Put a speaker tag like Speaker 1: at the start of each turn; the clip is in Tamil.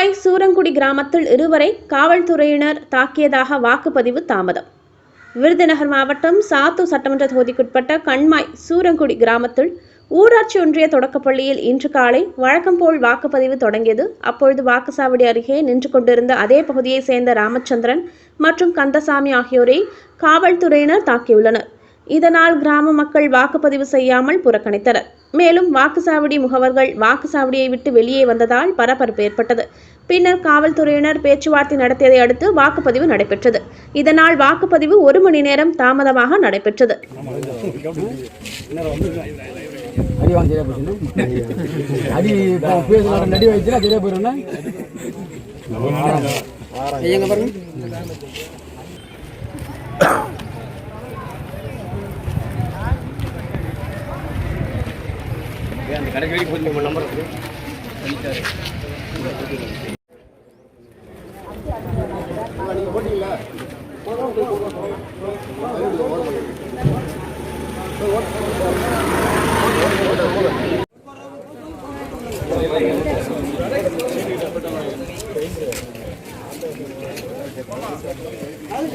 Speaker 1: கண்மாய் சூரங்குடி கிராமத்தில் இருவரை காவல்துறையினர் தாக்கியதாக வாக்குப்பதிவு தாமதம். விருதுநகர் மாவட்டம் சாத்தூர் சட்டமன்ற தொகுதிக்குட்பட்ட கண்மாய் சூரங்குடி கிராமத்தில் ஊராட்சி ஒன்றிய தொடக்கப்பள்ளியில் இன்று காலை வழக்கம் போல் வாக்குப்பதிவு தொடங்கியது. அப்பொழுது வாக்குச்சாவடி அருகே நின்று கொண்டிருந்த அதே பகுதியைச் சேர்ந்த ராமச்சந்திரன் மற்றும் கந்தசாமி ஆகியோரை காவல்துறையினர் தாக்கியுள்ளனர். இதனால் கிராம மக்கள் வாக்குப்பதிவு செய்யாமல் புறக்கணித்தனர். மேலும் வாக்குச்சாவடி முகவர்கள் வாக்குச்சாவடியை விட்டு வெளியே வந்ததால் பரபரப்பு ஏற்பட்டது பின்னர் காவல்துறையினர் பேச்சுவார்த்தை நடத்தியதை அடுத்து வாக்குப்பதிவு நடைபெற்றது இதனால் வாக்குப்பதிவு ஒரு மணி நேரம் தாமதமாக நடைபெற்றது
Speaker 2: அடி அந்த கடைக்கு வரைக்கும் கொஞ்சம் உங்கள் நம்பர் நீங்கள் போட்டிங்களா அது